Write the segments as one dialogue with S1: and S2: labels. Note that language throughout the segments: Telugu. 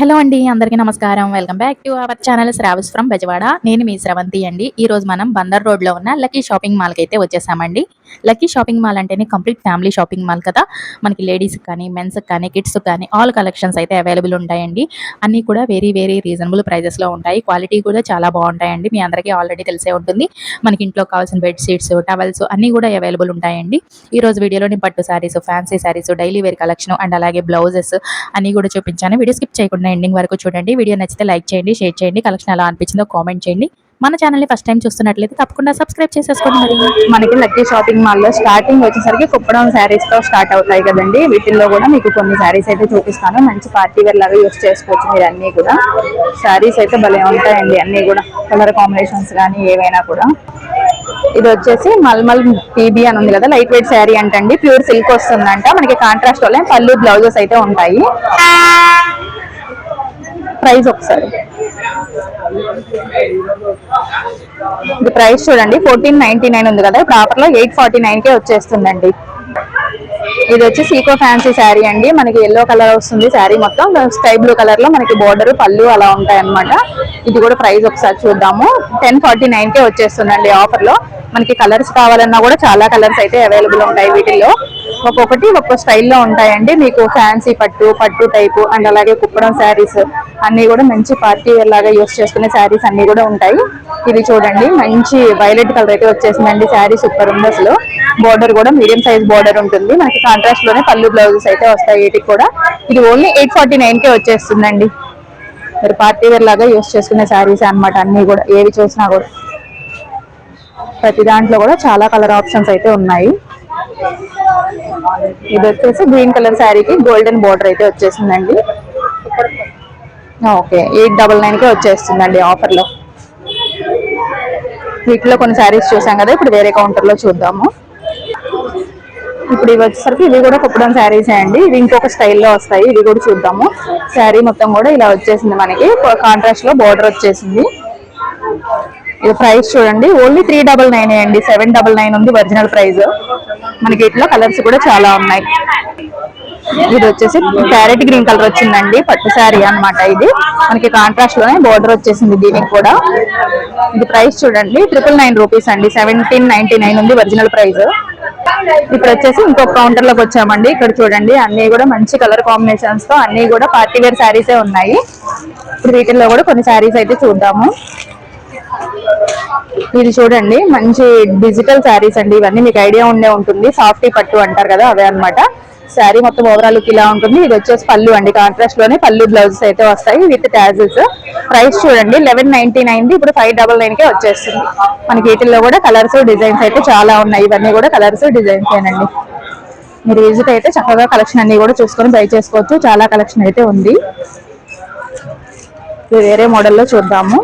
S1: హలో అండి అందరికీ నమస్కారం. Welcome back to our channel Sravas from Bezawada. నేను మీ శ్రవంతి అండి. ఈ రోజు మనం బందర్ రోడ్లో ఉన్న లక్కీ షాపింగ్ మాల్కి అయితే వచ్చేసామండి. లక్కీ షాపింగ్ మాల్ అంటేనే కంప్లీట్ ఫ్యామిలీ షాపింగ్ మాల్ కదా. మనకి లేడీస్ కానీ మెన్స్ కానీ కిడ్స్ కానీ ఆల్ కలెక్షన్స్ అయితే అవైలబుల్ ఉంటాయండి. అన్ని కూడా వెరీ వెరీ రీజనబుల్ ప్రైజెస్లో ఉంటాయి. క్వాలిటీ కూడా చాలా బాగుంటాయండి. మీ అందరికీ ఆల్రెడీ తెలిసే ఉంటుంది. మనకి ఇంట్లో కావాల్సిన బెడ్ షీట్స్ టవల్స్ అన్ని కూడా అవైలబుల్ ఉంటాయండి. ఈ రోజు వీడియోలోని పట్టు saris fancy saris daily wear collection and అలాగే బ్లౌజెస్ అన్ని కూడా చూపించాను. వీడియో స్కిప్ చేయకుండా ఎండింగ్ వరకు చూడండి. వీడియో నచ్చితే లైక్ చేయండి షేర్ చేయండి. కలెక్షన్ ఎలా అనిపించిందో కామెంట్ చేయండి. మన ఛానల్ని ఫస్ట్ టైం చూస్తున్నట్లయితే తప్పకుండా సబ్స్క్రైబ్ చేసేసుకోండి మరి.
S2: మనకి లక్కీ షాపింగ్ మాల్లో స్టార్టింగ్ వచ్చేసరికి కుప్పడం శారీస్తో స్టార్ట్ అవుతాయి కదండి. వీటిల్లో కూడా మీకు కొన్ని శారీస్ అయితే చూపిస్తాను. మంచి పార్టీ వేర్ లాగా యూస్ చేసుకోవచ్చు మీరు అన్ని కూడా. శారీస్ అయితే భలే ఉంటాయండి అన్నీ కూడా. కలర్ కాంబినేషన్స్ కానీ ఏవైనా కూడా. ఇది వచ్చేసి మల్మల్ పీబీ అని ఉంది కదా లైట్ వెయిట్ శారీ అంటండి. ప్యూర్ సిల్క్ వస్తుందంట. మనకి కాంట్రాస్ట్ వల్ల పళ్ళు బ్లౌజెస్ అయితే ఉంటాయి. ప్రైస్ ఒకసారి. ఇది ప్రైస్ చూడండి ఫోర్టీన్ నైన్టీ నైన్ ఉంది కదా ఇప్పుడు ఆఫర్లో ఎయిట్ ఫార్టీ నైన్ కే వచ్చేస్తుందండి. ఇది వచ్చి సీకో ఫ్యాన్సీ శారీ అండి మనకి ఎల్లో కలర్ వస్తుంది శారీ మొత్తం స్కై బ్లూ కలర్లో మనకి బోర్డర్ పళ్ళు అలా ఉంటాయి అన్నమాట ఇది కూడా ప్రైస్ ఒకసారి చూద్దాము. టెన్ ఫార్టీ నైన్ కే వచ్చేస్తుందండి ఆఫర్లో. మనకి కలర్స్ కావాలన్నా కూడా చాలా కలర్స్ అయితే అవైలబుల్ ఉంటాయి వీటిల్లో. ఒక్కొక్కటి ఒక్కొక్క స్టైల్లో ఉంటాయండి. మీకు ఫ్యాన్సీ పట్టు పట్టు టైపు అండ్ అలాగే కుప్పడం శారీస్ అన్నీ కూడా మంచి పార్టీ వేర్ లాగా యూస్ చేసుకునే శారీస్ అన్నీ కూడా ఉంటాయి. ఇది చూడండి మంచి వైలెట్ కలర్ అయితే వచ్చేసిందండి. శారీ సూపర్ ఉంది అసలు. బోర్డర్ కూడా మీడియం సైజ్ బార్డర్ ఉంటుంది. మనకి కాంట్రాస్ట్లోనే పళ్ళు బ్లౌజెస్ అయితే వస్తాయి వీటికి కూడా. ఇది only eight forty nine K వచ్చేస్తుందండి. మీరు పార్టీ వేర్ లాగా యూస్ చేసుకునే శారీస్ అన్నమాట అన్నీ కూడా. ఏవి చూసినా కూడా. ప్రతి దాంట్లో కూడా చాలా కలర్ ఆప్షన్స్ అయితే ఉన్నాయి. ఇది వచ్చేసి గ్రీన్ కలర్ శారీకి గోల్డెన్ బోర్డర్ అయితే వచ్చేసిందండి. ఓకే ఎయిట్ డబల్ నైన్కే వచ్చేస్తుందండి ఆఫర్లో. వీటిలో కొన్ని శారీస్ చూసాం కదా ఇప్పుడు వేరే కౌంటర్లో చూద్దాము. ఇప్పుడు ఇవి వచ్చేసరికి ఇవి కూడా కుప్పడం శారీసే అండి. ఇవి ఇంకొక స్టైల్లో వస్తాయి ఇవి కూడా చూద్దాము. శారీ మొత్తం కూడా ఇలా వచ్చేసింది మనకి. కాంట్రాస్ట్లో బార్డర్ బోర్డర్ వచ్చేసింది. ఇది ప్రైస్ చూడండి. ఓన్లీ త్రీ డబల్ నైన్ అండి. సెవెన్ డబల్ నైన్ ఉంది ఒరిజినల్ ప్రైస్ మనకి ఇట్లా కలర్స్ కూడా చాలా ఉన్నాయి. ఇది వచ్చేసి క్యారెట్ గ్రీన్ కలర్ వచ్చిందండి. పట్టు శారీ అన్నమాట ఇది. మనకి కాంట్రాస్ట్లోనే బోర్డర్ వచ్చేసింది దీనికి కూడా. ఇది ప్రైస్ చూడండి. ట్రిపుల్ నైన్ రూపీస్ అండి. సెవెంటీన్ నైన్టీ నైన్ ఉంది ఒరిజినల్ ప్రైస్ ఇప్పుడు వచ్చేసి ఇంకొక కౌంటర్లోకి వచ్చామండి. ఇక్కడ చూడండి. అన్ని కూడా మంచి కలర్ కాంబినేషన్స్తో అన్ని కూడా పార్టీ వేర్ శారీసే ఉన్నాయి. ఇప్పుడు వీటిల్లో కూడా కొన్ని శారీస్ అయితే చూద్దాము. ఇది చూడండి మంచి డిజిటల్ శారీస్ అండి. ఇవన్నీ మీకు ఐడియా ఉండే ఉంటుంది. సాఫ్టీ పట్టు అంటారు కదా అవే అన్నమాట. శారీ మొత్తం ఓవరాల్ లుక్ ఇలా ఉంటుంది. ఇది వచ్చేసి పళ్ళు అండి. కాంట్రాస్ట్లోనే పళ్ళు బ్లౌజెస్ అయితే వస్తాయి విత్ ట్యాజిల్స్ ప్రైస్ చూడండి లెవెన్ నైన్టీ నైన్ ఇప్పుడు ఫైవ్ డబల్ నైన్ కే వచ్చేస్తుంది. మనకి వీటిల్లో కూడా కలర్స్ డిజైన్స్ అయితే చాలా ఉన్నాయి. ఇవన్నీ కూడా కలర్స్ డిజైన్స్ ఏనండి. మీరు విజిట్ అయితే చక్కగా కలెక్షన్ అన్ని కూడా చూసుకొని బై చేసుకోవచ్చు. చాలా కలెక్షన్ అయితే ఉంది. వేరే మోడల్లో చూద్దాము.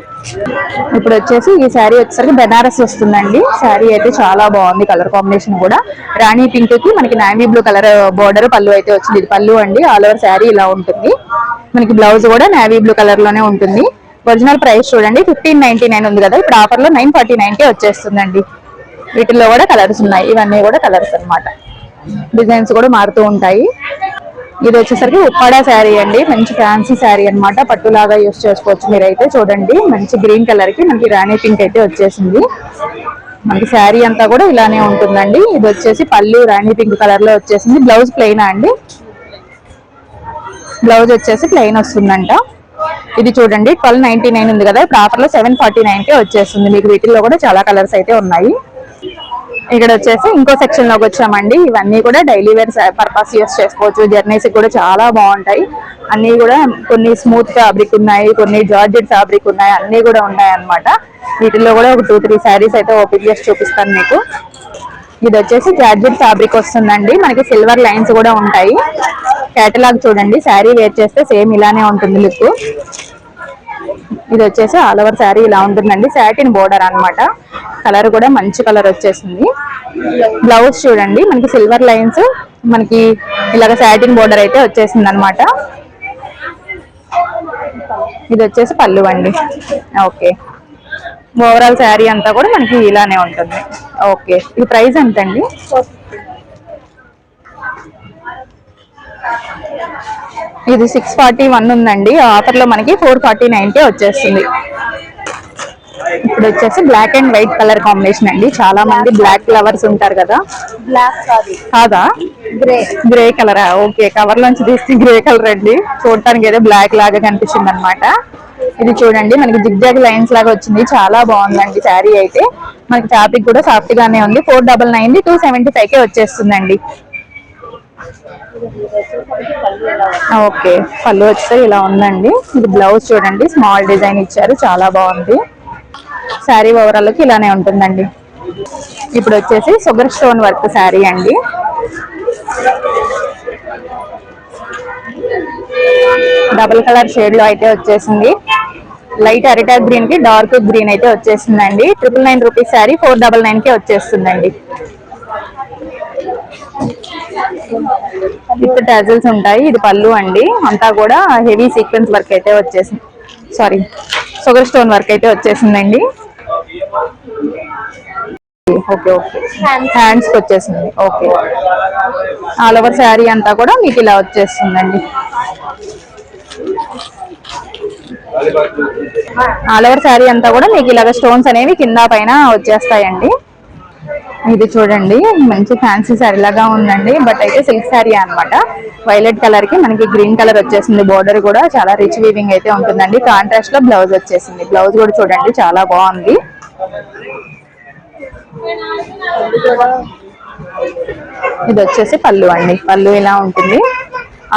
S2: ఇప్పుడు వచ్చేసి ఈ శారీ వచ్చేసరికి బెనారస్ వస్తుందండి. శారీ అయితే చాలా బాగుంది కలర్ కాంబినేషన్ కూడా. రాణి పింక్కి మనకి నామీ బ్లూ కలర్ బోర్డర్ పళ్ళు అయితే వచ్చింది. ఇది పళ్ళు అండి ఆల్ ఓవర్ శారీ ఇలా ఉంటుంది. మనకి బ్లౌజ్ కూడా నావీ బ్లూ కలర్లోనే ఉంటుంది. ఒరిజినల్ ప్రైస్ చూడండి ఫిఫ్టీన్ నైన్టీ నైన్ ఉంది కదా. ఇప్పుడు ఆఫర్లో నైన్ ఫార్టీ నైన్ కే వచ్చేస్తుందండి. వీటిల్లో కూడా కలర్స్ ఉన్నాయి. ఇవన్నీ కూడా కలర్స్ అన్నమాట. డిజైన్స్ కూడా మారుతూ ఉంటాయి. ఇది వచ్చేసరికి ఉప్పాడ శారీ అండి. మంచి ఫ్యాన్సీ శారీ అనమాట పట్టులాగా యూస్ చేసుకోవచ్చు మీరైతే. చూడండి మంచి గ్రీన్ కలర్కి మనకి రాణి పింక్ అయితే వచ్చేసింది. మనకి శారీ అంతా కూడా ఇలానే ఉంటుందండి. ఇది వచ్చేసి పళ్ళు రాణి పింక్ కలర్లో వచ్చేసింది. బ్లౌజ్ ప్లెయినా అండి? బ్లౌజ్ వచ్చేసి ప్లెయిన్ వస్తుందంట. ఇది చూడండి ట్వెల్వ్ నైన్టీ నైన్ ఉంది కదా. ఇప్పుడు ఆఫర్లో సెవెన్ ఫార్టీ నైన్కే వచ్చేస్తుంది మీకు వీటిల్లో కూడా చాలా కలర్స్ అయితే ఉన్నాయి. ఇక్కడ వచ్చేసి ఇంకో సెక్షన్లోకి వచ్చామండి. ఇవన్నీ కూడా డైలీ వేర్ పర్పస్ యూస్ చేసుకోవచ్చు. జర్నీస్ కూడా చాలా బాగుంటాయి. అన్ని కూడా కొన్ని స్మూత్ ఫ్యాబ్రిక్ ఉన్నాయి కొన్ని జార్జెట్ ఫ్యాబ్రిక్ ఉన్నాయి అన్ని కూడా ఉన్నాయి అన్నమాట వీటిల్లో కూడా ఒక టూ త్రీ శారీస్ అయితే ఓపెన్ చేసి చూపిస్తాను మీకు. ఇది వచ్చేసి జార్జెట్ ఫ్యాబ్రిక్ వస్తుందండి. మనకి సిల్వర్ లైన్స్ కూడా ఉంటాయి. కేటలాగ్ చూడండి. శారీ వేర్ చేస్తే సేమ్ ఇలానే ఉంటుంది లుక్. ఇది వచ్చేసి ఆల్ ఓవర్ శారీ ఇలా ఉంటుందండి. శాటిన్ బోర్డర్ అనమాట కలర్ కూడా మంచి కలర్ వచ్చేసింది. బ్లౌజ్ చూడండి మనకి సిల్వర్ లైన్స్ మనకి ఇలాగ సాటిన్ బోర్డర్ అయితే వచ్చేసింది అనమాట ఇది వచ్చేసి పళ్ళు అండి. ఓకే ఓవరాల్ శారీ అంతా కూడా మనకి ఇలానే ఉంటుంది. ఓకే ఈ ప్రైస్ ఎంత అండి ఇది సిక్స్ ఫార్టీ వన్ ఉందండి. ఆఫర్లో మనకి ఫోర్ ఫార్టీ నైన్ కే వచ్చేస్తుంది. ఇప్పుడు వచ్చేసి black and white colour combination అండి. చాలా మంది బ్లాక్ ఫ్లవర్స్ ఉంటారు కదా.
S3: బ్లాక్ కాదు. గ్రే
S2: గ్రే కలరా ఓకే కవర్ లోంచి తీస్తే గ్రే కలర్ అండి. చూడటానికి ఏదో బ్లాక్ లాగా కనిపిస్తుంది అనమాట ఇది చూడండి మనకి జిగ్జాగ్ లైన్స్ లాగా వచ్చింది. చాలా బాగుందండి శారీ అయితే. మనకి ఫ్యాబ్రిక్ కూడా సాఫ్ట్ గానే ఉంది. Four double nine two seventy five K వచ్చేస్తుందండి. ఓకే పళ్ళు వచ్చేసరికి ఇలా ఉందండి. ఇది బ్లౌజ్ చూడండి స్మాల్ డిజైన్ ఇచ్చారు చాలా బాగుంది. శారీ ఓవరాల్కి ఇలానే ఉంటుందండి. ఇప్పుడు వచ్చేసి షుగర్ స్టోన్ వర్క్ శారీ అండి. డబుల్ కలర్ షేడ్లో అయితే వచ్చేసింది. లైట్ అరిటా గ్రీన్కి డార్క్ గ్రీన్ అయితే వచ్చేసిందండి. Triple nine rupees sari four double నైన్కి వచ్చేస్తుందండి. విత్ టాజల్స్ ఉంటాయి. ఇది పళ్ళు అండి. అంతా కూడా హెవీ సీక్వెన్స్ వర్క్ అయితే వచ్చేసింది. సారీ షుగర్ స్టోన్ వర్క్ అయితే వచ్చేసిందండి. ఓకే ఓకే హ్యాండ్స్ వచ్చేసింది. ఓకే ఆల్ ఓవర్ శారీ అంతా కూడా మీకు ఇలా వచ్చేస్తుందండి. ఆల్ ఓవర్ శారీ అంతా కూడా మీకు ఇలాగ స్టోన్స్ అనేవి కింద పైన వచ్చేస్తాయండి. ఇది చూడండి మంచి ఫ్యాన్సీ శారీ లాగా ఉందండి. బట్ అయితే సిల్క్ శారీ అన్నమాట. వైలెట్ కలర్కి మనకి గ్రీన్ కలర్ వచ్చేసింది. బోర్డర్ కూడా చాలా రిచ్ వీవింగ్ అయితే ఉంటుందండి. కాంట్రాస్ట్లో బ్లౌజ్ వచ్చేసింది. బ్లౌజ్ కూడా చూడండి చాలా బాగుంది. ఇది వచ్చేసి పళ్ళు అండి. పళ్ళు ఇలా ఉంటుంది.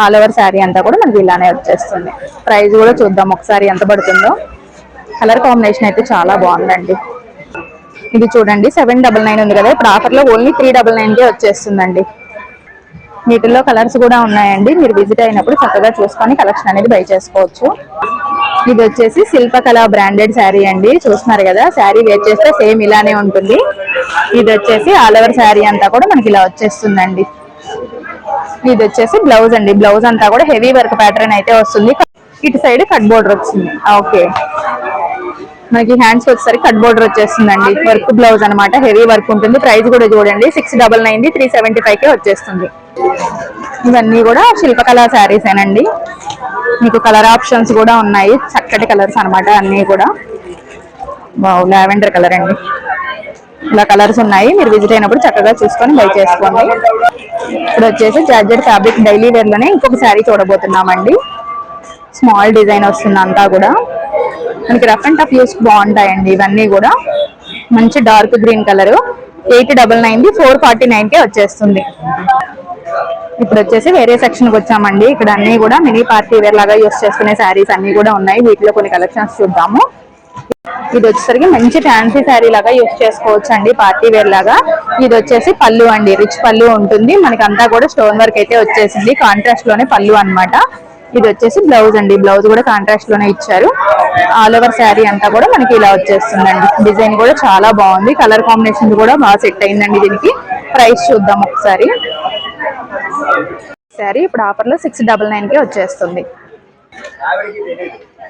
S2: ఆల్ ఓవర్ శారీ అంతా కూడా మనకి ఇలానే వచ్చేస్తుంది. ప్రైస్ కూడా చూద్దాం ఒకసారి ఎంత పడుతుందో. కలర్ కాంబినేషన్ అయితే చాలా బాగుందండి. ఇది చూడండి సెవెన్ డబల్ నైన్ ఉంది కదా. ఇప్పుడు ఆఫర్లో ఓన్లీ త్రీ డబల్ నైన్కే వచ్చేస్తుందండి. వీటిల్లో కలర్స్ కూడా ఉన్నాయండి. మీరు విజిట్ అయినప్పుడు చక్కగా చూసుకొని కలెక్షన్ అనేది బై చేసుకోవచ్చు. ఇది వచ్చేసి శిల్పకళ బ్రాండెడ్ శారీ అండి. చూస్తున్నారు కదా శారీ వేర్ చేస్తే సేమ్ ఇలానే ఉంటుంది. ఇది వచ్చేసి ఆల్ ఓవర్ శారీ అంతా కూడా మనకి ఇలా వచ్చేస్తుందండి. ఇది వచ్చేసి బ్లౌజ్ అండి. బ్లౌజ్ అంతా కూడా హెవీ వర్క్ ప్యాటర్న్ అయితే వస్తుంది. ఇటు సైడ్ కట్ బోర్డర్ వచ్చింది. ఓకే మనకి హ్యాండ్స్ వచ్చేసరికి కట్ బోర్డర్ వచ్చేస్తుందండి. వర్క్ బ్లౌజ్ అనమాట హెవీ వర్క్ ఉంటుంది. ప్రైస్ కూడా చూడండి. Six double nine three seventy five K వచ్చేస్తుంది. ఇవన్నీ కూడా శిల్పకళ శారీస్ ఏనండి. మీకు కలర్ ఆప్షన్స్ కూడా ఉన్నాయి. చక్కటి కలర్స్ అనమాట అన్నీ కూడా. బావు లావెండర్ కలర్ అండి. ఇలా కలర్స్ ఉన్నాయి. మీరు విజిట్ అయినప్పుడు చక్కగా చూసుకొని బై చేసుకోండి. ఇప్పుడు వచ్చేసి జార్జెట్ ఫ్యాబ్రిక్ డైలీ వేర్లోనే ఇంకొక శారీ చూడబోతున్నామండి. స్మాల్ డిజైన్ వస్తుంది అంతా కూడా. మనకి రఫ్ అండ్ టఫ్ యూస్ బాగుంటాయండి ఇవన్నీ కూడా. మంచి dark green colour eight double nine the four forty nine కే వచ్చేస్తుంది. ఇప్పుడు వచ్చేసి వేరే సెక్షన్కి వచ్చామండి. ఇక్కడ అన్ని కూడా మినీ పార్టీ వేర్ లాగా యూస్ చేసుకునే శారీస్ అన్ని కూడా ఉన్నాయి. వీటిలో కొన్ని కలెక్షన్స్ చూద్దాము. ఇది వచ్చేసరికి మంచి ఫ్యాన్సీ శారీ లాగా యూస్ చేసుకోవచ్చు అండి పార్టీ వేర్ లాగా. ఇది వచ్చేసి పళ్ళు అండి. రిచ్ పళ్ళు ఉంటుంది. మనకి అంతా కూడా స్టోన్ వర్క్ అయితే వచ్చేసింది. కాంట్రాస్ట్లోనే పళ్ళు అన్నమాట. ఇది వచ్చేసి బ్లౌజ్ అండి. బ్లౌజ్ కూడా కాంట్రాస్ట్లోనే ఇచ్చారు. ఆల్ ఓవర్ శారీ అంతా కూడా మనకి ఇలా వచ్చేస్తుందండి. డిజైన్ కూడా చాలా బాగుంది. కలర్ కాంబినేషన్ కూడా బాగా సెట్ అయిందండి దీనికి. ప్రైస్ చూద్దాం ఒకసారి. శారీ ఇప్పుడు ఆఫర్లో సిక్స్ డబల్ నైన్ కే వచ్చేస్తుంది.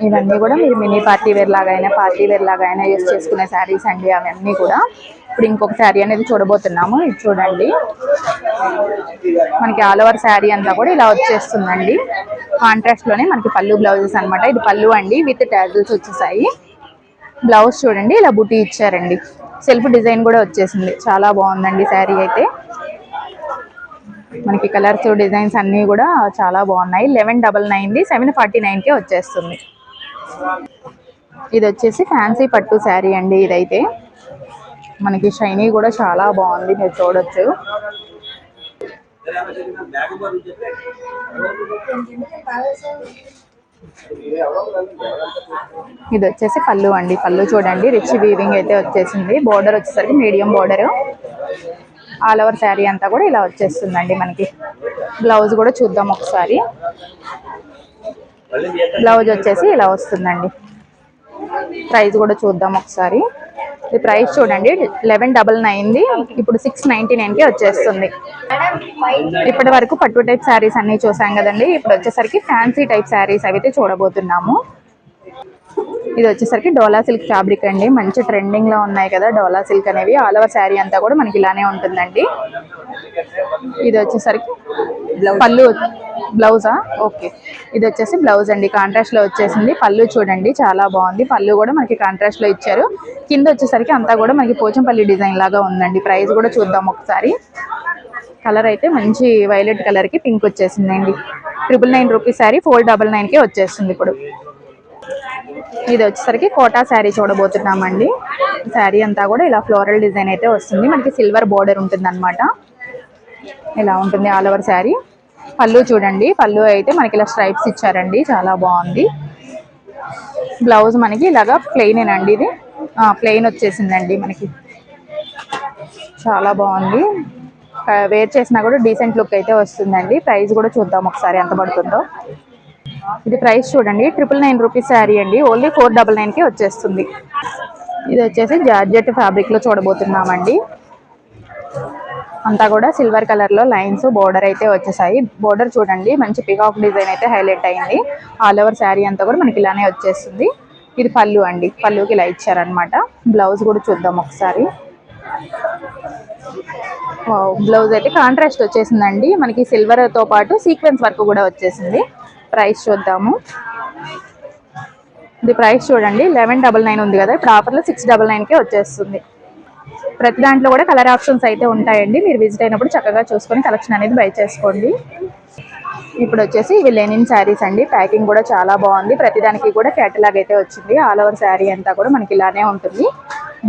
S2: ఇవన్నీ కూడా మీరు మినీ పార్టీ వేర్ లాగా అయినా పార్టీ వేర్ లాగా అయినా యూస్ చేసుకునే శారీస్ అండి. అవన్నీ కూడా. ఇప్పుడు ఇంకొక శారీ అనేది చూడబోతున్నాము. ఇది చూడండి. మనకి ఆల్ ఓవర్ శారీ అంతా కూడా ఇలా వచ్చేస్తుందండి. కాంట్రాస్ట్లోనే మనకి పళ్ళు బ్లౌజెస్ అన్నమాట. ఇది పళ్ళు అండి. విత్ ట్యాజల్స్ వచ్చేసాయి. బ్లౌజ్ చూడండి. ఇలా బుటీ ఇచ్చారండి. సెల్ఫ్ డిజైన్ కూడా వచ్చేసింది. చాలా బాగుందండి శారీ అయితే. మనకి కలర్స్ డిజైన్స్ అన్నీ కూడా చాలా బాగున్నాయి. లెవెన్ డబల్ నైన్ది సెవెన్ ఫార్టీ నైన్కే వచ్చేస్తుంది. ఇది వచ్చేసి ఫ్యాన్సీ పట్టు శారీ అండి ఇదైతే. మనకి షైనీ కూడా చాలా బాగుంది మీరు చూడొచ్చు. ఇది వచ్చేసి పళ్ళు అండి. పళ్ళు చూడండి రిచ్ వీవింగ్ అయితే వచ్చేసింది. బోర్డర్ వచ్చేసరికి medium border all over sari అంతా కూడా ఇలా వచ్చేస్తుందండి మనకి. బ్లౌజ్ కూడా చూద్దాం ఒకసారి. బ్లౌజ్ వచ్చేసి ఇలా వస్తుందండి. ప్రైస్ కూడా చూద్దాం ఒకసారి. ఈ ప్రైస్ చూడండి లెవెన్ డబల్ నైన్ది ఇప్పుడు సిక్స్ నైన్టీ నైన్కి వచ్చేస్తుంది. ఇప్పటి వరకు పట్టు టైప్ శారీస్ అన్ని చూసాం కదండి. ఇప్పుడు వచ్చేసరికి ఫ్యాన్సీ టైప్ శారీస్ అయితే చూడబోతున్నాము. ఇది వచ్చేసరికి డోలా సిల్క్ ఫ్యాబ్రిక్ అండి. మంచి ట్రెండింగ్లో ఉన్నాయి కదా డోలా సిల్క్ అనేవి. ఆల్ ఓవర్ శారీ అంతా కూడా మనకి ఇలానే ఉంటుందండి. ఇది వచ్చేసరికి పళ్ళు బ్లౌజా ఓకే ఇది వచ్చేసి బ్లౌజ్ అండి. కాంట్రాస్ట్లో వచ్చేసింది. పళ్ళు చూడండి చాలా బాగుంది. పళ్ళు కూడా మనకి కాంట్రాస్ట్లో ఇచ్చారు. కింద వచ్చేసరికి అంతా కూడా మనకి పోచంపల్లి డిజైన్ లాగా ఉందండి. ప్రైస్ కూడా చూద్దాం ఒకసారి. కలర్ అయితే మంచి వైలెట్ కలర్కి పింక్ వచ్చేసిందండి. Triple nine rupees sari four double నైన్కి వచ్చేస్తుంది ఇప్పుడు. ఇది వచ్చేసరికి కోటా శారీ చూడబోతున్నామండి. శారీ అంతా కూడా ఇలా ఫ్లోరల్ డిజైన్ అయితే వస్తుంది. మనకి సిల్వర్ బోర్డర్ ఉంటుంది అనమాట ఇలా ఉంటుంది ఆల్ ఓవర్ శారీ. పళ్ళు చూడండి. పళ్ళు అయితే మనకి ఇలా స్ట్రైప్స్ ఇచ్చారండి. చాలా బాగుంది. బ్లౌజ్ మనకి ఇలాగా ప్లెయినేనండి ఇది. ప్లెయిన్ వచ్చేసిందండి మనకి. చాలా బాగుంది. వేర్ చేసినా కూడా డీసెంట్ లుక్ అయితే వస్తుందండి. ప్రైస్ కూడా చూద్దాం ఒకసారి ఎంత పడుతుందో. ఇది ప్రైస్ చూడండి. ట్రిపుల్ నైన్ రూపీస్ శారీ అండి. ఓన్లీ ఫోర్ డబల్ నైన్కి వచ్చేస్తుంది. ఇది వచ్చేసి జార్జెట్ ఫ్యాబ్రిక్లో చూడబోతున్నామండి. అంతా కూడా సిల్వర్ కలర్లో లైన్స్ బోర్డర్ అయితే వచ్చేసాయి. బోర్డర్ చూడండి. మంచి పికాక్ డిజైన్ అయితే హైలైట్ అయింది. ఆల్ ఓవర్ శారీ అంతా కూడా మనకి ఇలానే వచ్చేస్తుంది. ఇది పళ్ళు అండి. పళ్ళుకి ఇలా ఇచ్చారనమాట బ్లౌజ్ కూడా చూద్దాం ఒకసారి. బ్లౌజ్ అయితే కాంట్రాస్ట్ వచ్చేసిందండి. మనకి సిల్వర్తో పాటు సీక్వెన్స్ వర్క్ కూడా వచ్చేసింది. ప్రైస్ చూద్దాము. ఇది ప్రైస్ చూడండి. లెవెన్ డబల్ నైన్ ఉంది కదా. ఇప్పుడు ఆఫర్లో సిక్స్ డబల్ నైన్కే వచ్చేస్తుంది. ప్రతి దాంట్లో కూడా కలర్ ఆప్షన్స్ అయితే ఉంటాయండి. మీరు విజిట్ అయినప్పుడు చక్కగా చూసుకొని కలెక్షన్ అనేది బై చేసుకోండి. ఇప్పుడు వచ్చేసి ఇవి లెనిన్ శారీస్ అండి. ప్యాకింగ్ కూడా చాలా బాగుంది. ప్రతిదానికి కూడా క్యాటలాగ్ అయితే వచ్చింది. ఆల్ ఓవర్ శారీ అంతా కూడా మనకి ఇలానే ఉంటుంది.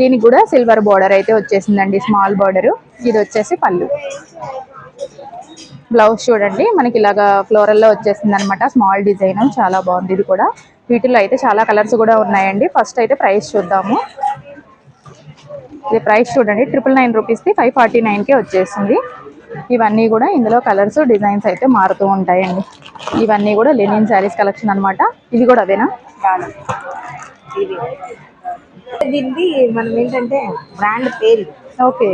S2: దీనికి కూడా సిల్వర్ బార్డర్ అయితే వచ్చేసిందండి. Small border. ఇది వచ్చేసి పళ్ళు. బ్లౌజ్ చూడండి మనకి ఇలాగా ఫ్లోరల్లో వచ్చేసింది అనమాట స్మాల్ డిజైన్ చాలా బాగుంది ఇది కూడా. వీటిలో అయితే చాలా కలర్స్ కూడా ఉన్నాయండి. ఫస్ట్ అయితే ప్రైస్ చూద్దాము. ఇది ప్రైస్ చూడండి ట్రిపుల్ నైన్ రూపీస్ది ఫైవ్ ఫార్టీ నైన్కే వచ్చేసింది. ఇవన్నీ కూడా ఇందులో కలర్స్ డిజైన్స్ అయితే మారుతూ ఉంటాయండి. ఇవన్నీ కూడా లెనిన్ శారీస్ కలెక్షన్ అన్నమాట ఇవి కూడా
S3: ఇది దీనిది మనం ఏంటంటే బ్రాండ్ పేరు.
S2: ఓకే.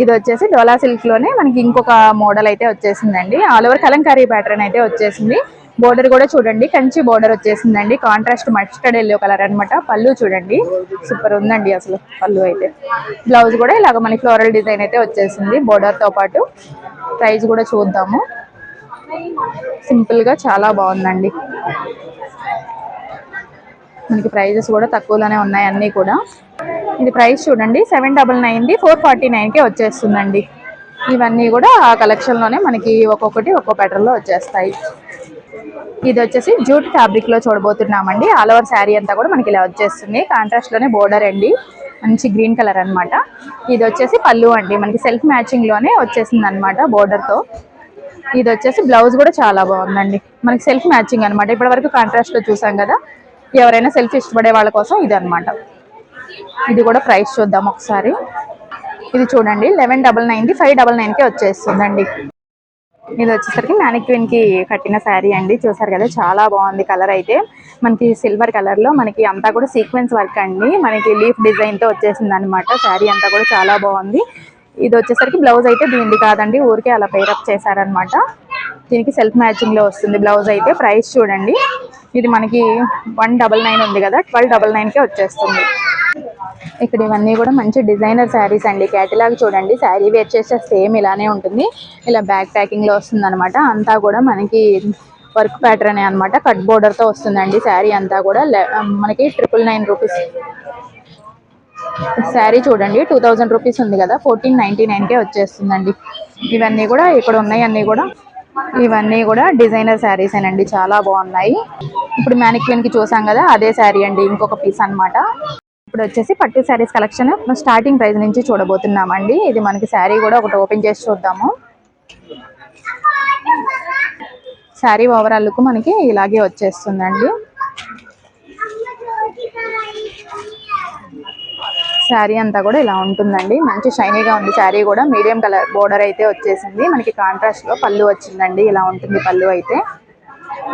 S2: ఇది వచ్చేసి డోలా సిల్క్లోనే మనకి ఇంకొక మోడల్ అయితే వచ్చేసిందండి. ఆల్ ఓవర్ కలంకారీ ప్యాటర్న్ అయితే వచ్చేసింది. బోర్డర్ కూడా చూడండి కంచి బోర్డర్ వచ్చేసిందండి. కాంట్రాస్ట్ మస్టర్డ్ ఎల్లో కలర్ అనమాట పళ్ళు చూడండి సూపర్ ఉందండి అసలు పళ్ళు అయితే. బ్లౌజ్ కూడా ఇలాగ మనకి ఫ్లోరల్ డిజైన్ అయితే వచ్చేసింది. బోర్డర్తో పాటు ప్రైస్ కూడా చూద్దాము. సింపుల్గా చాలా బాగుందండి. మనకి ప్రైజెస్ కూడా తక్కువలోనే ఉన్నాయి అన్నీ కూడా. ఇది ప్రైస్ చూడండి. సెవెన్ డబల్ నైన్ది ఫోర్ ఫార్టీ నైన్కే వచ్చేస్తుందండి. ఇవన్నీ కూడా ఆ కలెక్షన్లోనే మనకి ఒక్కొక్కటి ఒక్కో ప్యాటర్న్లో వచ్చేస్తాయి. ఇది వచ్చేసి జూట్ ఫ్యాబ్రిక్లో చూడబోతున్నామండి. ఆల్ ఓవర్ శారీ అంతా కూడా మనకి ఇలా వచ్చేస్తుంది. కాంట్రాస్ట్లోనే బోర్డర్ అండి. మంచి గ్రీన్ కలర్ అన్నమాట. ఇది వచ్చేసి పళ్ళు అండి. మనకి సెల్ఫ్ మ్యాచింగ్లోనే వచ్చేసింది అనమాట బోర్డర్తో. ఇది వచ్చేసి బ్లౌజ్ కూడా చాలా బాగుందండి. మనకి సెల్ఫ్ మ్యాచింగ్ అనమాట ఇప్పటివరకు కాంట్రాస్ట్లో చూసాం కదా. ఎవరైనా సెల్ఫ్ ఇష్టపడే వాళ్ళ కోసం ఇది అన్నమాట ఇది కూడా ప్రైస్ చూద్దాం ఒకసారి. ఇది చూడండి లెవెన్ డబల్ నైన్ది ఫైవ్ డబల్ నైన్కి వచ్చేస్తుందండి. ఇది వచ్చేసరికి మ్యానిక్విన్కి కట్టిన శారీ అండి. చూసారు కదా చాలా బాగుంది కలర్ అయితే. మనకి సిల్వర్ కలర్లో మనకి అంతా కూడా సీక్వెన్స్ వర్క్ అండి. మనకి లీఫ్ డిజైన్తో వచ్చేసింది అనమాట శారీ అంతా కూడా చాలా బాగుంది. ఇది వచ్చేసరికి బ్లౌజ్ అయితే దీనిది కాదండి ఊరికే అలా పేరప్ చేశారనమాట దీనికి సెల్ఫ్ మ్యాచింగ్లో వస్తుంది. బ్లౌజ్ అయితే ప్రైస్ చూడండి. ఇది మనకి వన్ డబల్ నైన్ ఉంది కదా ట్వెల్వ్ డబల్ నైన్ కే వచ్చేస్తుంది. ఇక్కడ ఇవన్నీ కూడా మంచి డిజైనర్ శారీస్ అండి. కేటలాగ్ చూడండి. శారీ వేర్ చేస్తే సేమ్ ఇలానే ఉంటుంది. ఇలా బ్యాక్ ప్యాకింగ్లో వస్తుంది అనమాట అంతా కూడా మనకి వర్క్ ప్యాటర్న్ అనమాట కట్ బోర్డర్తో వస్తుందండి శారీ అంతా కూడా. మనకి ట్రిపుల్ నైన్ రూపీస్ శారీ చూడండి. టూ థౌజండ్ రూపీస్ ఉంది కదా ఫోర్టీన్ నైన్టీ నైన్కే వచ్చేస్తుందండి. ఇవన్నీ కూడా ఇక్కడ ఉన్నాయి అన్నీ కూడా. ఇవన్నీ కూడా డిజైనర్ శారీస్ అండి చాలా బాగున్నాయి. ఇప్పుడు మ్యానిక్విన్కి చూసాం కదా అదే శారీ అండి ఇంకొక పీస్ అన్నమాట. ఇప్పుడు వచ్చేసి పట్టు శారీస్ కలెక్షన్ స్టార్టింగ్ ప్రైస్ నుంచి చూడబోతున్నామండి. ఇది మనకి శారీ కూడా ఒకటి ఓపెన్ చేసి చూద్దాము. శారీ ఓవరాల్ లుక్ మనకి ఇలాగే వచ్చేస్తుందండి. శారీ అంతా కూడా ఇలా ఉంటుందండి. మంచి షైనీగా ఉంది శారీ కూడా. మీడియం కలర్ బోర్డర్ అయితే వచ్చేసింది. మనకి కాంట్రాస్ట్లో పళ్ళు వచ్చిందండి. ఇలా ఉంటుంది పళ్ళు అయితే.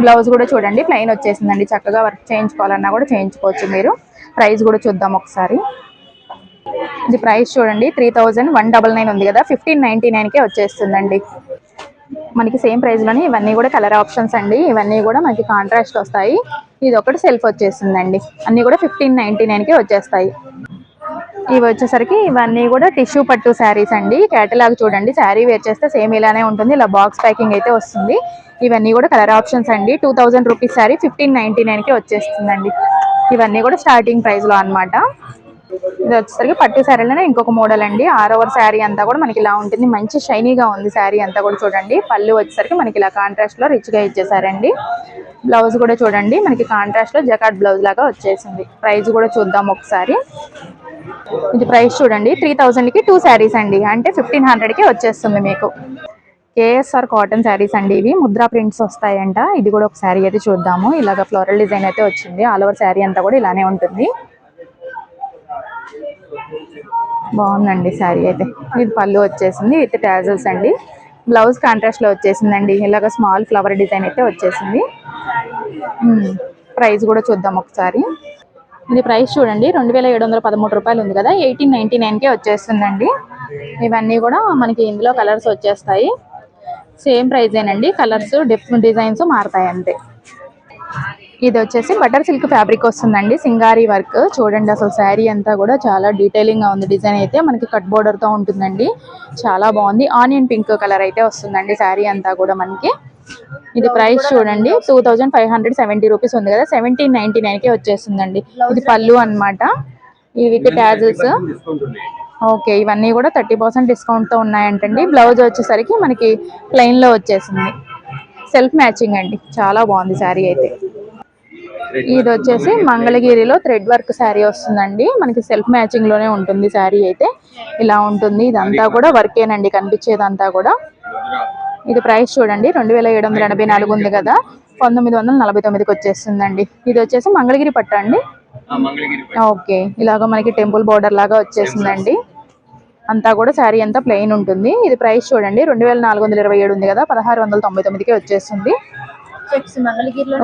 S2: బ్లౌజ్ కూడా చూడండి ప్లెయిన్ వచ్చేసిందండి. చక్కగా వర్క్ చేయించుకోవాలన్నా కూడా చేయించుకోవచ్చు మీరు. ప్రైస్ కూడా చూద్దాం ఒకసారి. ఇది ప్రైస్ చూడండి three thousand one double nine ఉంది కదా. ఫిఫ్టీన్ నైన్టీ నైన్కే వచ్చేస్తుందండి. మనకి సేమ్ ప్రైస్లోనే ఇవన్నీ కూడా కలర్ ఆప్షన్స్ అండి. ఇవన్నీ కూడా మనకి కాంట్రాస్ట్ వస్తాయి. ఇది ఒకటి సెల్ఫ్ వచ్చేసిందండి. అన్నీ కూడా ఫిఫ్టీన్ నైన్టీ నైన్కే వచ్చేస్తాయి. ఇవి వచ్చేసరికి ఇవన్నీ కూడా టిష్యూ పట్టు శారీస్ అండి. కేటలాగ్ చూడండి. శారీ వేర్ చేస్తే సేమ్ ఇలానే ఉంటుంది. ఇలా బాక్స్ ప్యాకింగ్ అయితే వస్తుంది. ఇవన్నీ కూడా కలర్ ఆప్షన్స్ అండి. Two thousand rupees sari fifteen ninety నైన్కి వచ్చేస్తుందండి. ఇవన్నీ కూడా స్టార్టింగ్ ప్రైస్లో అనమాట అన్నమాట. ఇది వచ్చేసరికి పట్టు శారీలోనే ఇంకొక మోడల్ అండి. ఆరోవర్ ఓవర్ శారీ అంతా కూడా మనకి ఇలా ఉంటుంది. మంచి షైనీగా ఉంది శారీ అంతా కూడా చూడండి. పళ్ళు వచ్చేసరికి మనకి ఇలా కాంట్రాస్ట్లో లో ఇచ్చేసారండి. బ్లౌజ్ కూడా చూడండి. మనకి కాంట్రాస్ట్లో జకాట్ బ్లౌజ్ లాగా వచ్చేసింది. ప్రైస్ కూడా చూద్దాం ఒకసారి. ఇది ప్రైస్ చూడండి. త్రీ కి టూ శారీస్ అండి. అంటే ఫిఫ్టీన్కి వచ్చేస్తుంది మీకు. కేఎస్ఆర్ కాటన్ శారీస్ అండి ఇవి. ముద్రా ప్రింట్స్ వస్తాయంట. ఇది కూడా ఒక శారీ అయితే చూద్దాము. ఇలాగ ఫ్లోరల్ డిజైన్ అయితే వచ్చింది. ఆల్ ఓవర్ శారీ అంతా కూడా ఇలానే ఉంటుంది. బాగుందండి శారీ అయితే. ఇది పళ్ళు వచ్చేసింది విత్ టాజల్స్ అండి. బ్లౌజ్ కాంట్రాస్ట్లో వచ్చేసిందండి. ఇలాగ స్మాల్ ఫ్లవర్ డిజైన్ అయితే వచ్చేసింది. ప్రైస్ కూడా చూద్దాం ఒకసారి. ఇది ప్రైస్ చూడండి. రెండు వేల ఏడు వందల పదమూడు రూపాయలు ఉంది కదా. ఎయిటీన్ నైన్టీ నైన్కే వచ్చేస్తుందండి. ఇవన్నీ కూడా మనకి ఇందులో కలర్స్ వచ్చేస్తాయి. సేమ్ ప్రైజేనండి. కలర్స్ డిఫరెంట్ డిజైన్స్ మారుతాయి అంతే ఇది వచ్చేసి బటర్ సిల్క్ ఫ్యాబ్రిక్ వస్తుందండి. సింగారీ వర్క్. చూడండి అసలు శారీ అంతా కూడా చాలా డీటెయిలింగ్గా ఉంది. డిజైన్ అయితే మనకి కట్ బోర్డర్తో ఉంటుందండి. చాలా బాగుంది. ఆనియన్ పింక్ కలర్ అయితే వస్తుందండి శారీ అంతా కూడా మనకి. ఇది ప్రైస్ చూడండి. Two thousand five hundred seventy rupees ఉంది కదా. సెవెంటీన్ నైన్టీ నైన్కి వచ్చేస్తుందండి. ఇది పళ్ళు అన్నమాట. ఇది విత్ ట్యాజల్స్. ఓకే. ఇవన్నీ కూడా థర్టీ పర్సెంట్ డిస్కౌంట్తో ఉన్నాయంటండి. బ్లౌజ్ వచ్చేసరికి మనకి ప్లెయిన్లో వచ్చేసింది. సెల్ఫ్ మ్యాచింగ్ అండి. చాలా బాగుంది శారీ అయితే. ఇది వచ్చేసి మంగళగిరిలో థ్రెడ్ వర్క్ శారీ వస్తుందండి. మనకి సెల్ఫ్ మ్యాచింగ్లోనే ఉంటుంది శారీ అయితే. ఇలా ఉంటుంది. ఇదంతా కూడా వర్కేనండి. కనిపించేదంతా కూడా. ఇది ప్రైస్ చూడండి. రెండు వేల ఏడు వందల ఎనభై నాలుగు ఉంది కదా. పంతొమ్మిది వందల నలభై తొమ్మిదికి వచ్చేస్తుందండి. ఇది వచ్చేసి మంగళగిరి పట్టు అండి? ఓకే. ఇలాగ మనకి టెంపుల్ బోర్డర్ లాగా వచ్చేసిందండి. అంతా కూడా శారీ అంతా ప్లెయిన్ ఉంటుంది. ఇది ప్రైస్ చూడండి. రెండు వేల నాలుగు వందల ఇరవై ఏడు ఉంది కదా. పదహారు వందల తొంభై తొమ్మిదికి వచ్చేస్తుంది.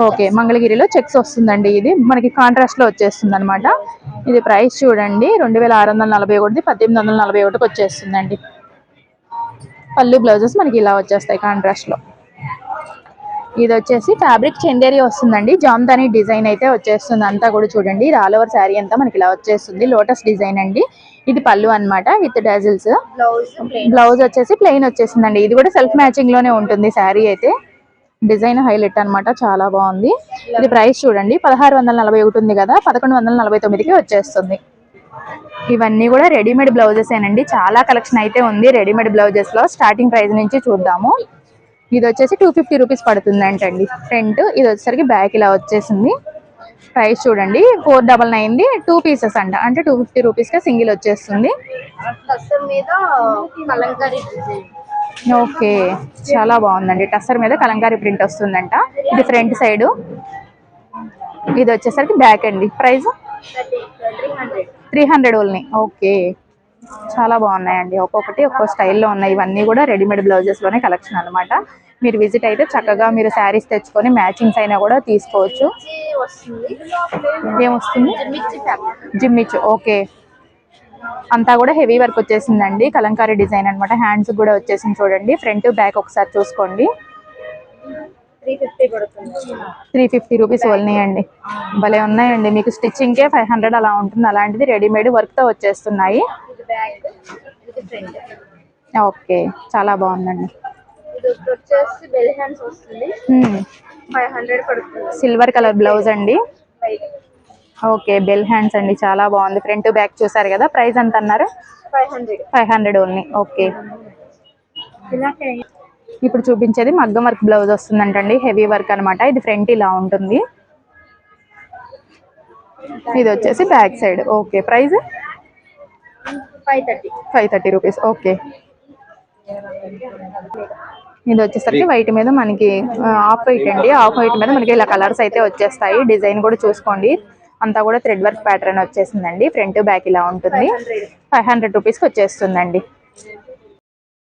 S2: ఓకే మంగళగిరిలో చెక్స్ వస్తుందండి ఇది. మనకి కాంట్రాస్ట్లో వచ్చేస్తుంది అనమాట ఇది ప్రైస్ చూడండి రెండు వేల ఆరు వందల నలభై ఒకటి పద్దెనిమిది వందల నలభై ఒకటికి వచ్చేస్తుందండి. పళ్ళు బ్లౌజెస్ మనకి ఇలా వచ్చేస్తాయి కాంట్రాస్ట్లో. ఇది వచ్చేసి ఫ్యాబ్రిక్ చందేరి వస్తుందండి. జామ్దాని డిజైన్ అయితే వచ్చేస్తుంది. అంతా కూడా చూడండి. ఇది ఆల్ ఓవర్ శారీ అంతా మనకి ఇలా వచ్చేస్తుంది. లోటస్ డిజైన్ అండి. ఇది పళ్ళు అన్నమాట విత్ డాజిల్స్
S3: బ్లౌజ్
S2: బ్లౌజ్ వచ్చేసి ప్లెయిన్ వచ్చేసిందండి ఇది కూడా సెల్ఫ్ మ్యాచింగ్లోనే ఉంటుంది శారీ అయితే. డిజైన్ హైలైట్ అన్నమాట చాలా బాగుంది. ఇది ప్రైస్ చూడండి పదహారు వందల నలభై ఒకటి ఉంది కదా పదకొండు వందల నలభై తొమ్మిదికి వచ్చేస్తుంది. ఇవన్నీ కూడా రెడీమేడ్ బ్లౌజెస్ ఏనండి చాలా కలెక్షన్ అయితే ఉంది రెడీమేడ్ బ్లౌజెస్లో స్టార్టింగ్ ప్రైస్ నుంచి చూద్దాము. ఇది వచ్చేసి టూ ఫిఫ్టీ రూపీస్ పడుతుంది అంటండి ఫ్రంట్. ఇది వచ్చేసరికి బ్యాక్ ఇలా వచ్చేసింది. ప్రైస్ చూడండి ఫోర్ డబల్ నైన్ది టూ పీసెస్ అంట అంటే టూ ఫిఫ్టీ రూపీస్గా సింగిల్ వచ్చేస్తుంది. ఓకే చాలా బాగుందండి. టస్సర్ మీద కలంకారీ ప్రింట్ వస్తుందంట. ఇది ఫ్రంట్ సైడ్. ఇది వచ్చేసరికి బ్యాక్ అండి. Price?
S3: Three hundred
S2: only. Okay చాలా బాగున్నాయండి. ఒక్కొక్కటి ఒక్కో స్టైల్లో ఉన్నాయి. ఇవన్నీ కూడా రెడీమేడ్ బ్లౌజెస్లోనే కలెక్షన్ అన్నమాట. మీరు విజిట్ అయితే చక్కగా మీరు శారీస్ తెచ్చుకొని మ్యాచింగ్స్ అయినా కూడా తీసుకోవచ్చు. ఏమొస్తుంది జిమ్మిచ్చు. ఓకే అంతా కూడా హెవీ వర్క్ వచ్చేసిందండి. కలంకారీ డిజైన్ అన్నమాట. హ్యాండ్స్ కూడా వచ్చేసింది చూడండి. ఫ్రంట్ బ్యాక్ ఒకసారి చూసుకోండి.
S3: త్రీ ఫిఫ్టీ
S2: రూపీస్ అండి భలే ఉన్నాయండి. మీకు స్టిచ్చింగ్కే ఫైవ్ హండ్రెడ్ అలా ఉంటుంది. అలాంటిది రెడీమేడ్ వర్క్తో వచ్చేస్తున్నాయి. ఓకే. చాలా బాగుందండి. సిల్వర్ కలర్ బ్లౌజ్ అండి. ఓకే బెల్ హ్యాండ్స్ అండి చాలా బాగుంది. ఫ్రంట్ బ్యాక్ చూసారు కదా ప్రైస్ ఎంత అన్నారు?
S3: Five hundred.
S2: Five hundred only okay.
S3: ఇలా
S2: ఇప్పుడు చూపించేది మగ్గం వర్క్ బ్లౌజ్ వస్తుందంటండి హెవీ వర్క్ అన్నమాట. ఇది ఫ్రంట్ ఇలా ఉంటుంది. ఇది వచ్చేసి back side okay. Price?
S3: Five thirty.
S2: Five thirty rupees okay. ఇది వచ్చేసరికి వైట్ మీద మనకి ఆఫ్ వైట్ అండి. ఆఫ్ వైట్ మీద మనకి ఇలా కలర్స్ అయితే వచ్చేస్తాయి. డిజైన్ కూడా చూసుకోండి. అంతా కూడా థ్రెడ్ వర్క్ ప్యాటర్న్ వచ్చేసిందండి. ఫ్రంట్ బ్యాక్ ఇలా ఉంటుంది. ఫైవ్ హండ్రెడ్ రూపీస్కి వచ్చేస్తుందండి.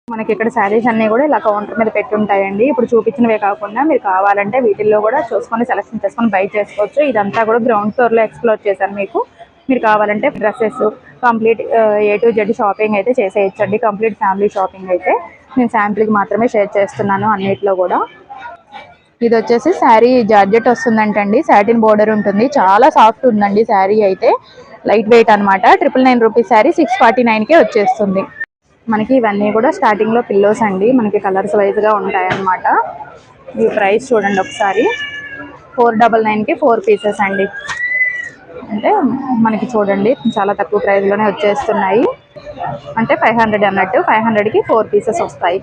S2: మనకి ఇక్కడ శారీస్ అన్ని కూడా ఇలా కౌంటర్ మీద పెట్టి ఉంటాయండి ఇప్పుడు చూపించినవే కాకుండా మీరు కావాలంటే వీటిల్లో కూడా చూసుకొని సెలెక్షన్ చేసుకొని బై చేసుకోవచ్చు. ఇదంతా కూడా గ్రౌండ్ ఫ్లోర్లో ఎక్స్ప్లోర్ చేశాను మీకు. మీరు కావాలంటే dresses complete A to Z shopping అయితే చేసేయచ్చండి. కంప్లీట్ ఫ్యామిలీ షాపింగ్ అయితే నేను శాంపుల్కి మాత్రమే షేర్ చేస్తున్నాను అన్నిట్లో కూడా. ఇది వచ్చేసి శారీ జార్జెట్ వస్తుందంటండి. సాటిన్ బోర్డర్ ఉంటుంది. చాలా సాఫ్ట్ ఉందండి శారీ అయితే. లైట్ వెయిట్ అన్నమాట. Triple nine rupees sari six forty నైన్కే వచ్చేస్తుంది. మనకి ఇవన్నీ కూడా స్టార్టింగ్లో పిల్లోస్ అండి. మనకి కలర్స్ వైజ్గా ఉంటాయన్నమాట. ఈ ప్రైస్ చూడండి ఒకసారి. ఫోర్ డబల్ నైన్కి ఫోర్ పీసెస్ అండి. అంటే మనకి చూడండి చాలా తక్కువ ప్రైస్లోనే వచ్చేస్తున్నాయి. అంటే ఫైవ్ హండ్రెడ్ అన్నట్టు. ఫైవ్ హండ్రెడ్కి ఫోర్ పీసెస్ వస్తాయి.